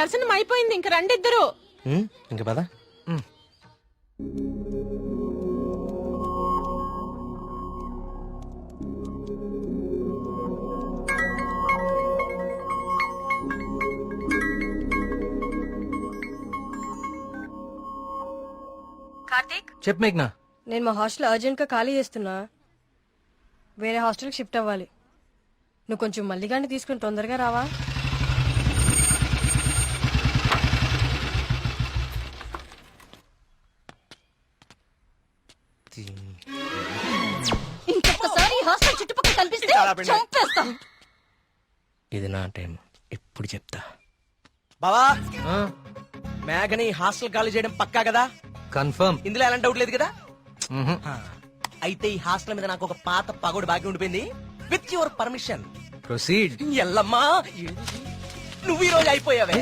దర్శనం అయిపోయింది. ఇంక రండి ఇద్దరు ఉమ్, ఇంక పద. కార్తీక్? చెప్పు మేఘ్నా. నేను మా హాస్టల్ అర్జెంట్గా ఖాళీ చేస్తున్నా. వేరే హాస్టల్కి షిఫ్ట్ అవ్వాలి. నువ్వు కొంచెం మల్లిగాన్ని తీసుకుని తొందరగా రావా? చంపేస్తాం. ఇది నా టైం. ఎప్పుడు చెప్తా. బావా మేఘని హాస్టల్ ఖాళీ చేయడం పక్కా కదా? కన్ఫర్మ్. ఇందులో ఎలాంటి డౌట్ లేదు కదా? అయితే ఈ హాస్టల్ మీద నాకు ఒక పాత పగోడు బాకీ ఉండిపోయింది. విత్ యువర్ పర్మిషన్ ప్రొసీడ్ ఎల్లమ్మా నువ్వు ఈ రోజు అయిపోయావే.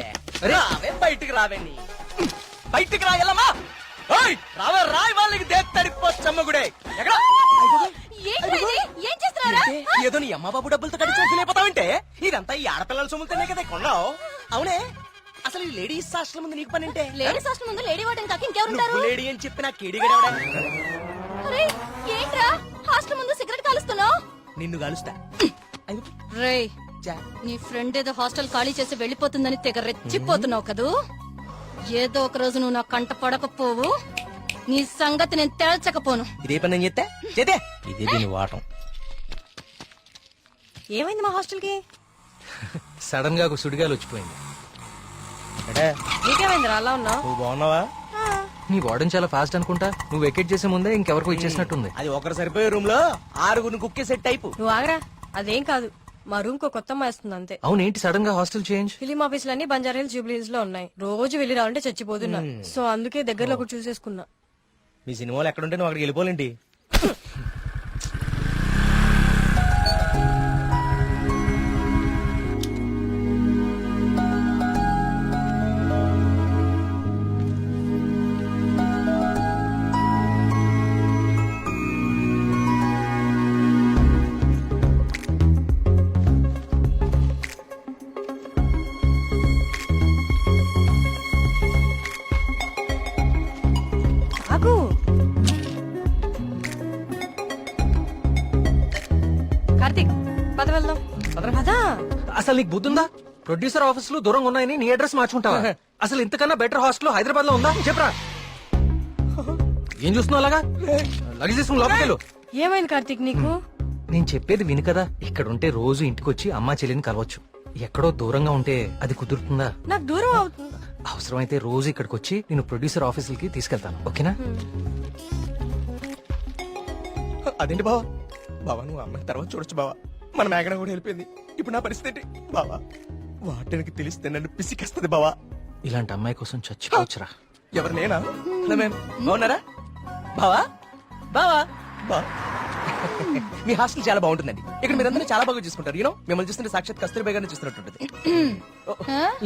రావే బయటికి రావే నీ. బయటికి రా ఎల్లమ్మా. రావే రాయ్ వాళ్ళకి దేత్తడిపో చమ్మగుడే ఎక్కడ ఏంట్రా ఇది? ఏం చేస్తున్నారా ఏంటి? ఏదో నీ అమ్మ బాబు డబ్బులతో కట్టి చంపులేకపోతావంటే ఇదంతా ఈ ఆడపిల్లల సొమ్ముతోనే కదా కొన్నావు? అవునే? అసలు ఈ లేడీస్ హాస్టల్ ముందు నీకు పని అంటే లేడీస్ హాస్టల్ ముందు లేడీ వార్డెన్ కాక ఇంకెవరుంటారు? లేడీ అని చెప్పి నా కేడిగడవడా అరే ఏంట్రా? హాస్టల్ ముందు సిగరెట్ కాలుస్తున్నావు? నిన్ను కలుస్తా. రేయ్ జా. నీ ఫ్రెండ్ ఏదో హాస్టల్ ఖాళీ చేసి వెళ్ళిపోతుందని తెగ రెచ్చిపోతున్నావు కదూ? ఏదో ఒక రోజు నువ్వు నా కంట పడకపోవు. నీ సంగతి నేను తేల్చకపోను. ఇదే పని నేను చెప్తే చేతే ఇది దీని వాటం? ఏమైంది మా హాస్టల్కి? సడన్గా ఒక సుడిగాలు వచ్చిపోయింది. అంటే నీకేమైంది అలా ఉన్నావు? నువ్వు బాగున్నావా? నీ వార్డెన్ చాలా ఫాస్ట్ అనుకుంటా. నువ్వు వెకెట్ చేసే ముందే ఇంకెవరికో ఇచ్చేసినట్టుంది. అది ఒకరు సరిపోయే రూమ్లో ఆరుగురిని కుక్కే సెట్ టైపు నువ్వు ఆగరా? అదేం కాదు. మా రూమ్కు కొత్త అమ్మాయి వస్తుంది అంతే. అవునేంటి సడన్గా హాస్టల్ చేంజ్ ఫిలిం ఆఫీసులన్నీ బంజారా హిల్స్ జూబ్లీ హిల్స్లో ఉన్నాయి. రోజు వెళ్ళి రావాలంటే చచ్చిపోతున్నా సో అందుకే దగ్గరలో ఒకటి చూసేసుకున్నా మీ సినిమాలు ఎక్కడుంటే నువ్వు అక్కడికి వెళ్ళిపోలేంటి? పదా అసలు నీకు బుద్ధుందా? ప్రొడ్యూసర్ ఆఫీసులు దూరంగా ఉన్నాయని నీ అడ్రస్ మార్చుకుంటావా? అసలు ఇంతకన్నా బెటర్ హాస్టల్ హైదరాబాద్లో ఉందా? చెప్పరా. ఏం చూస్తున్నావు అలాగా? లగేజ్ తీసుకుని ఏమైంది కార్తీక్ నీకు? నేను చెప్పేది విను కదా ఇక్కడ ఉంటే రోజు ఇంటికి వచ్చి అమ్మా చెల్లిని కలవచ్చు. ఎక్కడో దూరంగా ఉంటే అది కుదురుతుందా? నాకు దూరం అవుతుంది. అవసరమైతే రోజు ఇక్కడికి వచ్చి నేను ప్రొడ్యూసర్ ఆఫీసులకి తీసుకెళ్తాను ఓకేనా? అదేంటి బావా? బావా నువ్వు అమ్మాయి తర్వాత చూడొచ్చు బావా. మన మేఘన కూడా వెళ్ళిపోయింది. ఇప్పుడు నా పరిస్థితి ఏంటి? బావా వాటికి తెలిస్తే నన్ను పిసికేస్తుంది బావా. ఇలాంటి అమ్మాయి కోసం చచ్చిపోవచ్చురా. ఎవరు నేనా హలో మ్యామ్. బాగున్నారా బావా? బావా? బా. మీ హాస్టల్ చాలా బాగుంటుందండి. ఇక్కడ మీరందరూ చాలా బాగా చూసుకుంటారు. యూనో మిమ్మల్ని చూస్తుంటే సాక్షాత్ కస్తూరిబాయ్ గారిని చూస్తున్నట్టుంటది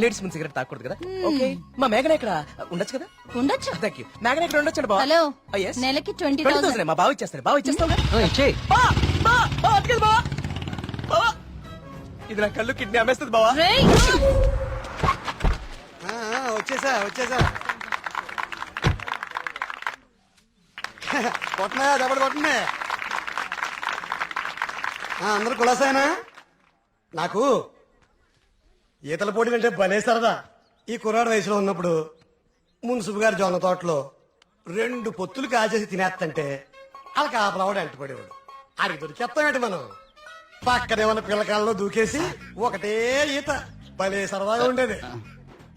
లేడీస్ ముందు సిగరెట్ తాకూడదు కదా? ఓకే. మా మేఘన ఇక్కడ ఉండొచ్చు కదా? ఉండొచ్చు. థ్యాంక్ యూ మేఘన ఇక్కడ ఉండొచ్చు బావా. హలో. Yes. నెలకి ట్వంటీ థౌసండ్ మా బావ ఇచ్చేస్తాను బావ ఇచ్చేస్తావు కదా? ఇది నా కళ్ళు కిడ్నీ అమ్మేస్తుంది బావా. ఆ, ఆ, వచ్చేసా వచ్చేసా. కొట్టనా దెబ్బలు కొట్టనే ఆ, అందరూ కులాసాయనా నాకు ఈతల పోటీలు అంటే భలే సరదా. ఈ కుర్రాడు వయసులో ఉన్నప్పుడు మున్సిపు గారి జొన్న తోటలో రెండు పొత్తులు కాచేసి తినేస్తంటే వాళ్ళకి ఆపలవాడు ఎంటపడేవాడు అడిగి దొరికేస్తామేంటి మనం? పక్కనే ఉన్న పిల్లకాలలో దూకేసి ఒకటే ఈత. భలే సరదాగా ఉండేది.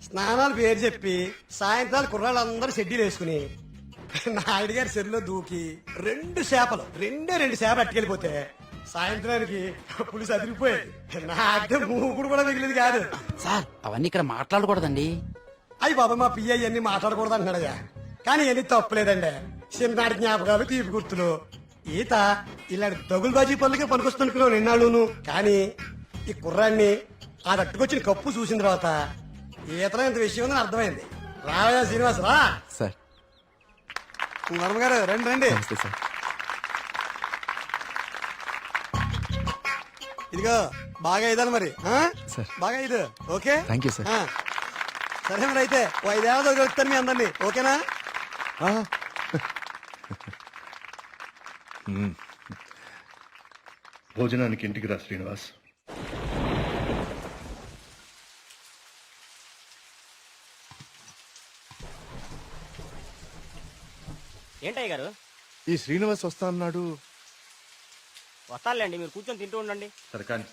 స్నానాలు పేరు చెప్పి సాయంత్రాలు కుర్రాళ్ళందరూ షెడ్యూల్ వేసుకుని నాయుడు గారి చెరువులో దూకి రెండు చేపలు రెండే రెండు చేపలు అట్టుకెళ్ళిపోతే సాయంత్రానికి పులిసి అదిరిపోయేది. నాకే మూకుడు కూడా మిగిలింది కాదు. సార్ అవన్నీ ఇక్కడ మాట్లాడకూడదండి. అయ్యి బాబా మా పియ్య ఇవన్నీ మాట్లాడకూడదు అంటున్నాడయ్యా. కానీ ఇవన్నీ తప్పులేదండి. చిన్ననాటి జ్ఞాపకాలు తీపి గుర్తులు. ఈత ఇలాంటి దగులు బాజీ పనులకే పనికొస్తున్నాను నిన్నాళ్ళును. కానీ ఈ కుర్రాన్ని ఆ తట్టుకొచ్చిన కప్పు చూసిన తర్వాత ఈతలో ఇంత విషయం ఉందని అర్థమైంది. రావయ్యా శ్రీనివాస్ రా. సార్. వర్మ గారు రండి రండి. సార్. ఇదిగో బాగా ఇదాలి మరి? సార్. బాగా ఇది ఓకే? You, sir. ఆ. సరే మరి అయితే ఓ ఐదేళ్ళ దొరుకుతాను మీ అందరినీ ఓకేనా? భోజనానికి ఇంటికి రా శ్రీనివాస్. ఏంటయ్య గారు? ఈ శ్రీనివాస్ వస్తా అన్నాడు. వస్తానులేండి మీరు కూర్చొని తింటూ ఉండండి. సరే కానీ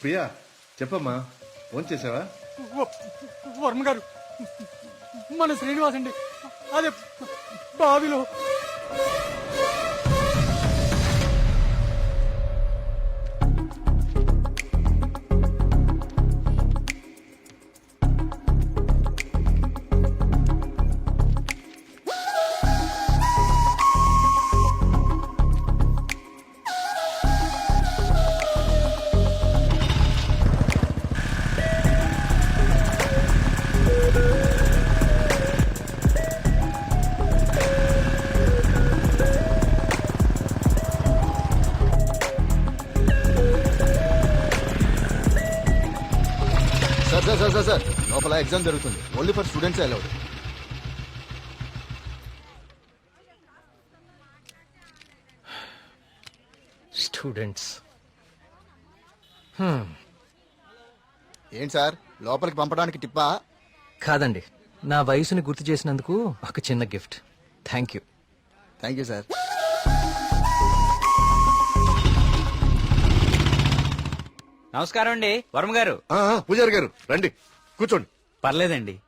ప్రియా చెప్పమ్మా ఫోన్ చేసావా వర్మ గారు మన శ్రీనివాస్ అండి అదే బావిలో. Sir sir sir sir sir. లోపల ఎగ్జామ్ జరుగుతుంది. Only for students allowed. Students. ఏంటి సార్? లోపలికి పంపడానికి టిప్పా? కాదండి. నా వయసుని గుర్తు చేసినందుకు ఒక చిన్న gift. Thank you. Thank you sir. నమస్కారం అండి వర్మ గారు. పూజారి గారు రండి కూర్చోండి. పర్లేదండి.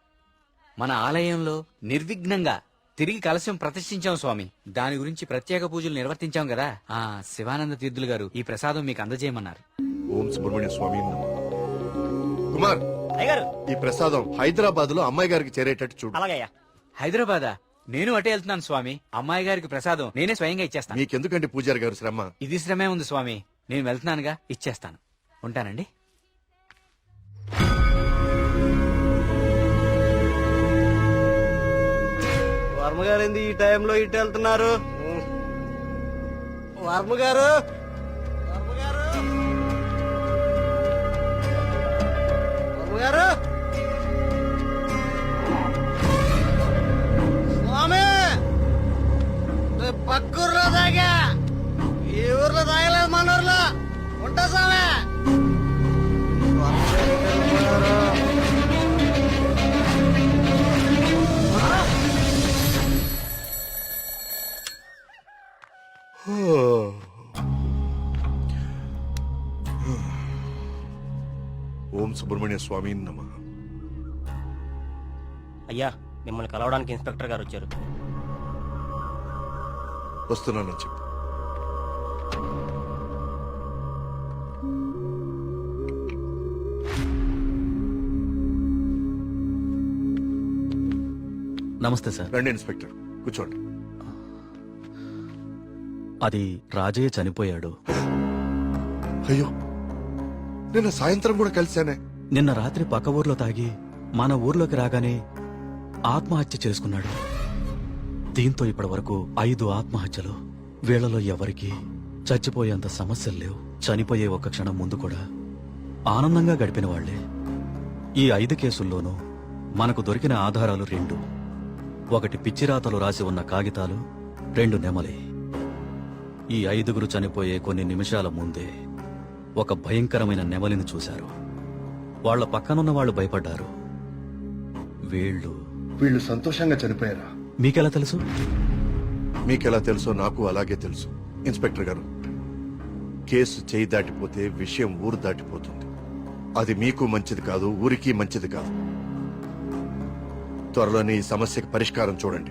మన ఆలయంలో నిర్విఘ్నంగా తిరిగి కలశం ప్రతిష్ఠించాం స్వామి. దాని గురించి ప్రత్యేక పూజలు నిర్వర్తించాం కదా. ఆ శివానంద తీర్థులు గారు ఈ ప్రసాదం మీకు అందజేయమన్నారు. ఓం సుబ్రహ్మణ్య స్వామి నమః. కుమార్ ఈ ప్రసాదం హైదరాబాద్లో అమ్మాయి గారికి చేరేటట్టు చూడు. అలాగయ్యా హైదరాబాదా? నేను అటే వెళ్తున్నాను స్వామి. అమ్మాయి గారికి ప్రసాదం నేనే స్వయంగా ఇచ్చేస్తాను. మీకెందుకండి పూజారి గారు శ్రమ? ఇది శ్రమే ఉంది స్వామి. నేను వెళ్తున్నానుగా ఇచ్చేస్తాను. ఉంటానండి. వర్మ గారు ఈ టైంలో ఇటు వెళ్తున్నారు? వర్మ గారు! సుబ్రహ్మణ్య స్వామి నమ. అయ్యా మిమ్మల్ని కలవడానికి ఇన్స్పెక్టర్ గారు వచ్చారు. వస్తున్నానని చెప్పు. నమస్తే సార్. రండి ఇన్స్పెక్టర్ కూర్చోండి. అది రాజయ్య చనిపోయాడు. అయ్యో. నిన్న సాయంత్రం కూడా కలిశానే. నిన్న రాత్రి పక్క ఊర్లో తాగి మన ఊర్లోకి రాగానే ఆత్మహత్య చేసుకున్నాడు. దీంతో ఇప్పటి వరకు ఐదు ఆత్మహత్యలు. వీళ్ళలో ఎవరికి చచ్చిపోయేంత సమస్యలు లేవు. చనిపోయే ఒక క్షణం ముందు కూడా ఆనందంగా గడిపిన వాళ్ళే ఈ ఐదు కేసుల్లోనూ మనకు దొరికిన ఆధారాలు రెండు. ఒకటి పిచ్చిరాతలు రాసి ఉన్న కాగితాలు రెండు నెమలి. ఈ ఐదుగురు చనిపోయే కొన్ని నిమిషాల ముందే ఒక భయంకరమైన నెమలిని చూశారు. వాళ్ళ పక్కనున్న వాళ్ళు భయపడ్డారు. వీళ్ళు వీళ్ళు సంతోషంగా చనిపోయారా? మీకెలా తెలుసు? మీకెలా తెలుసో నాకు అలాగే తెలుసు ఇన్స్పెక్టర్ గారు. కేసు చేయి దాటిపోతే విషయం ఊరు దాటిపోతుంది. అది మీకు మంచిది కాదు ఊరికి మంచిది కాదు. త్వరలోనే ఈ సమస్యకి పరిష్కారం చూడండి.